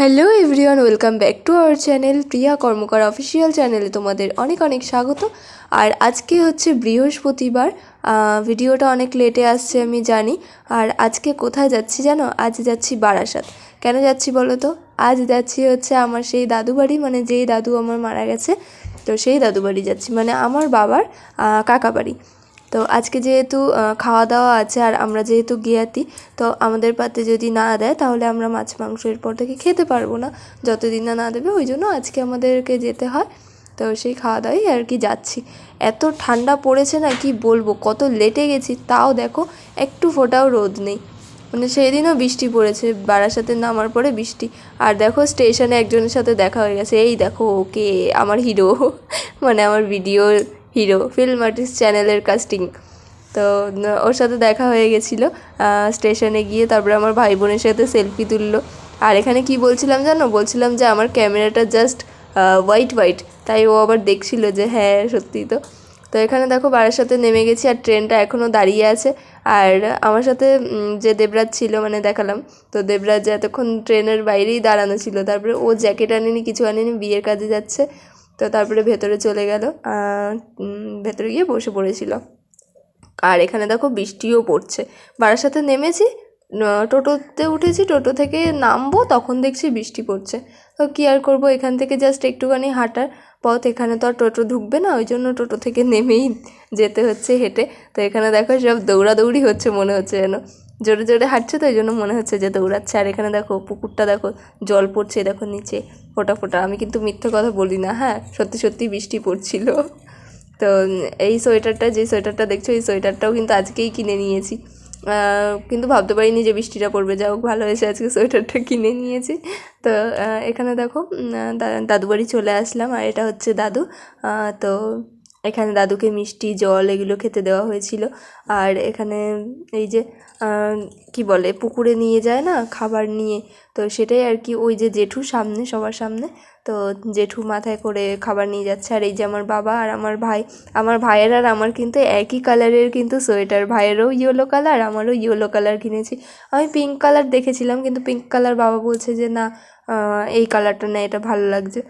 Hello everyone welcome back to our channel Priya Karmakar official চ্যানেলে তোমাদের অনেক অনেক স্বাগত। আর আজকে হচ্ছে বৃহস্পতিবার ভিডিওটা অনেক লেটে আসছে আমি জানি। আর আজকে কোথায় যাচ্ছি জানো? আজ যাচ্ছি বারাসাত। কেন যাচ্ছি বলো তো? আজ যাচ্ছি হচ্ছে আমার সেই দাদু বাড়ি মানে যেই দাদু আমার মারা গেছে, তো সেই দাদু বাড়ি যাচ্ছি। মানে আমার বাবার কাকা বাড়ি। তো আজকে যেহেতু খাওয়া দাওয়া আছে আর আমরা যেহেতু গিয়াতি, তো আমাদের পাতে যদি না দেয় তাহলে আমরা মাছ মাংস এরপর থেকে খেতে পারব না। যতদিন না না দেবে ওই জন্য আজকে আমাদেরকে যেতে হয়। তো সেই খাওয়া দাওয়াই আর কি যাচ্ছি। এত ঠান্ডা পড়েছে না, কি বলব? কত লেটে গেছি, তাও দেখো একটু ফোটাও রোদ নেই। মানে সেই দিনও বৃষ্টি পড়েছে, বারাসাতে নামার পরে বৃষ্টি। আর দেখো স্টেশনে একজনের সাথে দেখা হয়ে গেছে, এই দেখো ওকে, আমার হিরো। মানে আমার ভিডিও হিরো ফিল্ম আর্টিস্ট চ্যানেলের কাস্টিং তো ওর সাথে দেখা হয়ে গেছিল স্টেশনে গিয়ে তারপরে আমার ভাই বোনের সাথে সেলফি তুললো। আর এখানে কি বলছিলাম জানো? বলছিলাম যে আমার ক্যামেরাটা জাস্ট হোয়াইট হোয়াইট তাই ও আবার দেখছিল যে হ্যাঁ সত্যি তো। তো এখানে দেখো সাথে নেমে গেছি আর ট্রেনটা এখনও দাঁড়িয়ে আছে। আর আমার সাথে যে দেবরাজ ছিল মানে দেখালাম, তো দেবরাজ এতক্ষণ ট্রেনের বাইরেই দাঁড়ানো ছিল। তারপরে ও জ্যাকেট আনেনি, কিছু আনেনি, বিয়ের কাজে যাচ্ছে। তো তারপরে ভেতরে চলে গেল ভেতরে গিয়ে বসে পড়েছিল। আর এখানে দেখো বৃষ্টিও পড়ছে। বারাসাতে নেমেছি টোটোতে উঠেছি, টোটো থেকে নামবো, তখন দেখছি বৃষ্টি পড়ছে। তো কী আর করব, এখান থেকে জাস্ট একটুখানি হাঁটার পথ, এখানে তো আর টোটো ঢুকবে না, ওই জন্য টোটো থেকে নেমেই যেতে হচ্ছে হেঁটে। তো এখানে দেখো সব দৌড়াদৌড়ি হচ্ছে, মনে হচ্ছে যেন। জোরে জোরে হাঁটছে তো ওই জন্য মনে হচ্ছে যে দৌড়াচ্ছে। আর এখানে দেখো, পুকুরটা দেখো, জল পড়ছে, দেখো নিচে, ফোটা ফোটা। আমি কিন্তু মিথ্যে কথা বলি না হ্যাঁ? সত্যি সত্যি বৃষ্টি পড়ছিল। তো এই সোয়েটারটা, যে সোয়েটারটা দেখছ, এই সোয়েটারটাও কিন্তু আজকেই কিনে নিয়েছি। কিন্তু ভাবতে পারিনি যে বৃষ্টিটা পড়বে। যা হোক, ভালো হয়েছে আজকে সোয়েটারটা কিনে নিয়েছি। তো এখানে দেখো দাদু বাড়ি চলে আসলাম। আর এটা হচ্ছে দাদু। তো এখানে দাদুকে মিষ্টি, জল এগুলো খেতে দেওয়া হয়েছিল। আর এখানে এই যে কি বলে, পুকুরে নিয়ে যায় না, খাবার নিয়ে, তো সেটাই আর কি। ওই যে জেঠু সামনে, সবার সামনে, তো জেঠু মাথায় করে খাবার নিয়ে যাচ্ছে। আর এই যে আমার বাবা আর আমার ভাই, আমার ভাইয়ের আর আমার কিন্তু একই কালারের কিন্তু সোয়েটার। ভাইয়েরও ইয়েলো কালার আমারও ইয়েলো কালার কিনেছি। আমি পিঙ্ক কালার দেখেছিলাম, কিন্তু পিঙ্ক কালার বাবা বলছে যে, না এই কালারটা না, এটা ভালো লাগছে।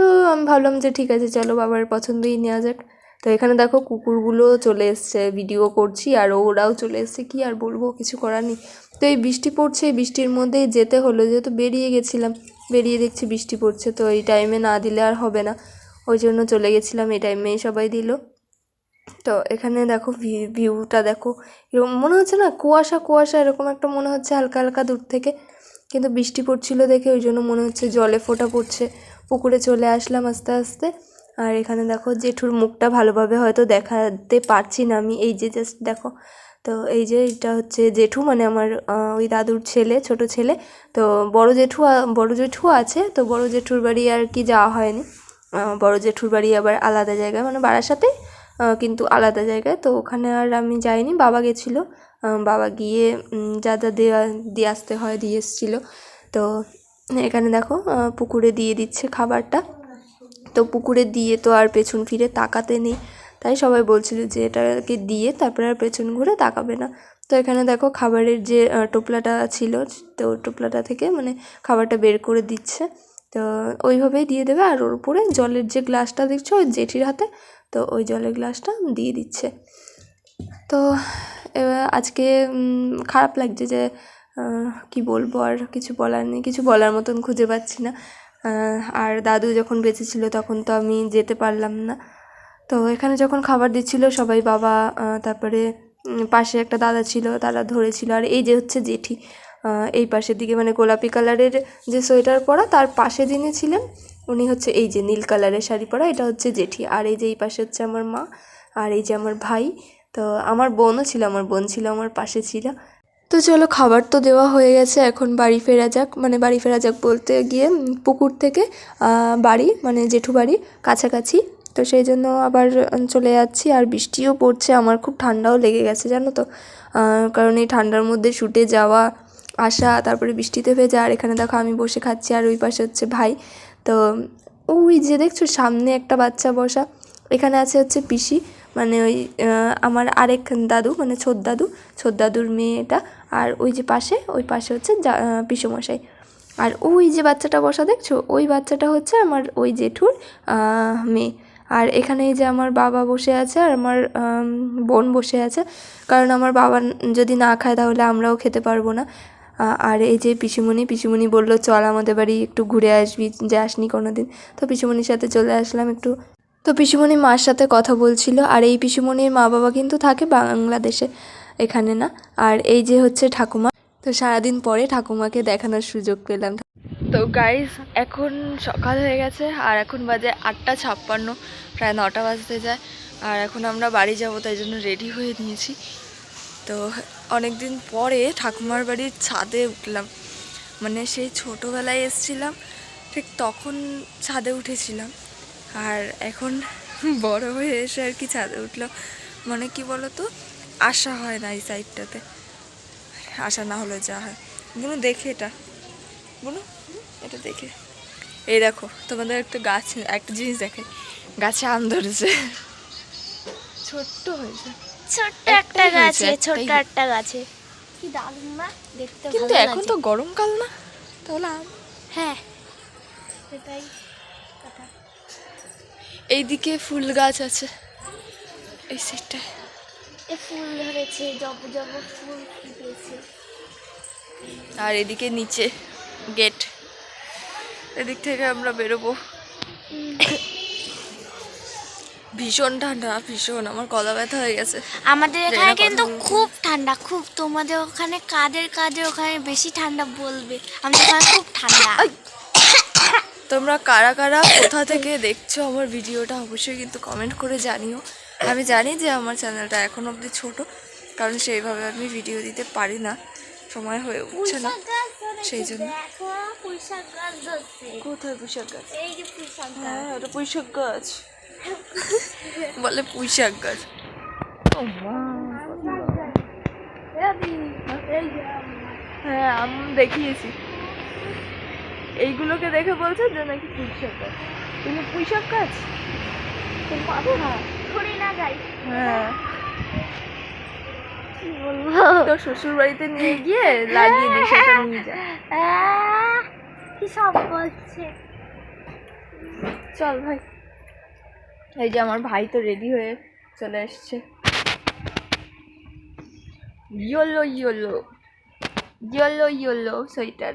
তো আমি ভাবলাম যে ঠিক আছে, চলো বাবার পছন্দই নেওয়া যাক। তো এখানে দেখো কুকুরগুলো চলে এসছে ভিডিও করছি, আর ওরাও চলে এসছে, কি আর বলব, কিছু করার নেই। তো এই বৃষ্টি পড়ছে, এই বৃষ্টির মধ্যেই যেতে হলো, যেহেতু বেরিয়ে গেছিলাম, বেরিয়ে দেখছি বৃষ্টি পড়ছে, তো এই টাইমে না দিলে আর হবে না। ওই জন্য চলে গেছিলাম, এই টাইমেই সবাই দিল। তো এখানে দেখো ভিউটা দেখো, এরকম মনে হচ্ছে না কুয়াশা কুয়াশা, এরকম একটা মনে হচ্ছে হালকা হালকা দূর থেকে। কিন্তু বৃষ্টি পড়ছিল দেখে, ওই জন্য মনে হচ্ছে জলে ফোটা পড়ছে। পুকুরে চলে আসলাম আস্তে আস্তে। আর এখানে দেখো জেঠুর মুখটা ভালোভাবে হয়তো দেখাতে পারছি না আমি। এই যে জাস্ট দেখো তো এই যে এটা হচ্ছে জেঠু মানে আমার ওই দাদুর ছেলে ছোট ছেলে। তো বড় জেঠু বড় জেঠু আছে তো বড় জেঠুর বাড়ি আর কি যাওয়া হয়নি। বড় জেঠুর বাড়ি আবার আলাদা জায়গায় মানে বারাসাতে আহ, কিন্তু আলাদা জায়গায়। তো ওখানে আর আমি যাইনি বাবা গেছিল। বাবা গিয়ে যা যা দেওয়া দিয়ে আসতে হয় দিয়ে এসেছিল। তো এখানে দেখো পুকুরে দিয়ে দিচ্ছে খাবারটা। তো পুকুরে দিয়ে তো আর পেছন ফিরে তাকাতে নেই। তাই সবাই বলছিল যে এটাকে দিয়ে তারপরে আর পেছন ঘুরে তাকাবে না। তো এখানে দেখো খাবারের যে টোপলাটা ছিল, তো টোপলাটা থেকে মানে খাবারটা বের করে দিচ্ছে। তো ওইভাবেই দিয়ে দেবে। আর ওর উপরে জলের যে গ্লাসটা দেখছ, ওই জেঠির হাতে, তো ওই জলের গ্লাসটা দিয়ে দিচ্ছে। তো আজকে খারাপ লাগছে যে কি বলব? আর কিছু বলার নেই, কিছু বলার মতন খুঁজে পাচ্ছি না। আর দাদু যখন বেঁচে ছিল তখন তো আমি যেতে পারলাম না। তো এখানে যখন খাবার দিচ্ছিল সবাই বাবা তারপরে পাশে একটা দাদা ছিল, তারা ধরেছিল। আর এই যে হচ্ছে জেঠি এই পাশের দিকে মানে গোলাপি কালারের যে সোয়েটার পরা, তার পাশে যিনি ছিলেন, উনি হচ্ছে এই যে নীল কালারের শাড়ি পরা, এটা হচ্ছে জেঠি। আর এই যে এই পাশে হচ্ছে আমার মা, আর এই যে আমার ভাই। তো আমার বোনও ছিল, আমার বোন ছিল, আমার পাশে ছিল। তো চলো খাবার তো দেওয়া হয়ে গেছে, এখন বাড়ি ফেরা যাক। মানে বাড়ি ফেরা যাক বলতে গিয়ে পুকুর থেকে বাড়ি মানে জেঠু বাড়ি কাছাকাছি। তো সেই জন্য আবার চলে যাচ্ছি, আর বৃষ্টিও পড়ছে, আমার খুব ঠান্ডাও লেগে গেছে, জানো তো। কারণ এই ঠান্ডার মধ্যে শুটে যাওয়া, আসা, তারপরে বৃষ্টিতে ভেজা, আর এখানে দেখো আমি বসে খাচ্ছি, আর ওই পাশে হচ্ছে ভাই। তো, ওই যে দেখছ সামনে একটা বাচ্চা বসা, এখানে আছে হচ্ছে পিসি। মানে ওই আমার আরেক দাদু মানে ছোট দাদু ছোট দাদুর মেয়েটা আর ওই যে পাশে ওই পাশে হচ্ছে আহ, আর ওই যে বাচ্চাটা বসা দেখছ? ওই বাচ্চাটা হচ্ছে আমার ওই জেঠুর মেয়ে। আর এখানে যে আমার বাবা বসে আছে আর আমার বোন বসে আছে কারণ আমার বাবা যদি না খায় তাহলে আমরাও খেতে পারব না। আর এই যে পিসিমণি পিসিমণি বলল চল আমাদের বাড়ি একটু ঘুরে আসবি যে আসনি কোনো দিন তো পিসিমণির সাথে চলে আসলাম একটু তো পিসিমণি মার সাথে কথা বলছিল, আর এই পিসিমণির মা বাবা কিন্তু থাকে বাংলাদেশে, এখানে না। আর এই যে হচ্ছে ঠাকুমা, তো সারাদিন পরে ঠাকুমাকে দেখানোর সুযোগ পেলাম। তো গাইজ এখন সকাল হয়ে গেছে, আর এখন বাজে আটটা ছাপ্পান্ন, প্রায় নটা বাজতে যায়, আর এখন আমরা বাড়ি যাব, তাই জন্য রেডি হয়ে নিয়েছি। তো অনেক দিন পরে ঠাকুমার বাড়ির ছাদে উঠলাম। মানে সেই ছোটোবেলায় এসছিলাম, ঠিক তখন ছাদে উঠেছিলাম। আর এখন বড় হয়ে এসে আর কি ছাদে উঠল। মানে কি বলো তো আশা হয় না এই সাইডটাতে আশা না হলে যা হয়। বুনু দেখে এটা। বুনু এটা দেখে। এই দেখো তোমাদের একটা গাছ একটা জিনিস দেখে গাছে আম ধরেছে। ছোট্ট হয়েছে। ছোট্ট একটা গাছে ছোট্ট একটা গাছে। কি দারুণ না? দেখতে কিন্তু এখন তো গরমকাল না। তাহলে আম। হ্যাঁ সেটাই। এইদিকে ফুল গাছ আছে। এই সাইডটায় এ ফুল ধরেছে জব জব ফুল ফুটেছে। আর এদিকে নিচে গেট এদিক থেকে আমরা বেরোবো। ভীষণ ঠান্ডা ভীষণ। আমার গলা ব্যথা হয়ে গেছে। আমাদের এখানে কিন্তু খুব ঠান্ডা খুব। তোমাদের ওখানে কাদের কাদের ওখানে বেশি ঠান্ডা বলবে? আমাদের ওখানে খুব ঠান্ডা। তোমরা কারা কারা কোথা থেকে দেখছ আমার ভিডিওটা অবশ্যই কিন্তু কমেন্ট করে জানিও। আমি জানি যে আমার চ্যানেলটা এখন অবধি ছোট কারণ সেইভাবে আমি ভিডিও দিতে পারি না। সময় হয়ে উঠছে না। সেই জন্য। কোথায় পুঁইশাক গাছ? হ্যাঁ ওটা পুঁইশাক গাছ। বলে পুঁইশাক গাছ। হ্যাঁ আমি দেখিয়েছি। এইগুলোকে দেখে বলছে যে নাকি পুঁইশাক গাছ। তুমি পুঁইশাক গাছ? তোর মাথা ঘুরে না যাই। হ্যাঁ। কি বলব? তোর শ্বশুর বাড়িতে নিয়ে গিয়ে লাগিয়ে দিই সেটা নিয়ে যা। আহ, কি সব বলছে? চল ভাই। এই যে আমার ভাই তো রেডি হয়ে চলে এসছে। Yellow yellow. Yellow yellow sweater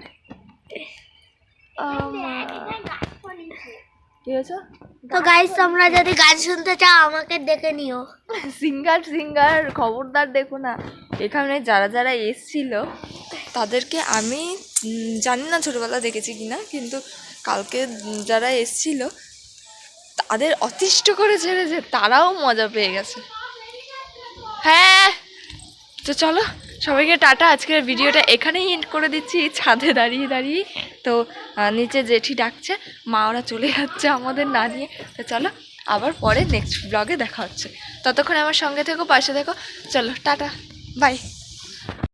তো গাইস তোমরা যদি গান শুনতে চাও আমাকে ডেকে নিও। সিঙ্গার সিঙ্গার খবরদার দেখো না। এখানে যারা যারা এসছিল তাদেরকে আমি জানি না ছোটোবেলা দেখেছি কিনা কিন্তু কালকে যারা এসছিল তাদের অতিষ্ঠ করে ছেড়েছে তারাও মজা পেয়ে গেছে। হ্যাঁ তো চলো সবাইকে টাটা। আজকের ভিডিওটা এখানেই এন্ড করে দিচ্ছি। ছাদে দাঁড়িয়ে দাঁড়িয়ে। তো নিচে জেঠি ডাকছে, মা ওরা চলে যাচ্ছে আমাদের না নিয়ে। তো চলো, আবার পরে নেক্সট ব্লগে দেখা হচ্ছে। ততক্ষণ আমার সঙ্গে থেকো, পাশে দেখো চলো, টাটা বাই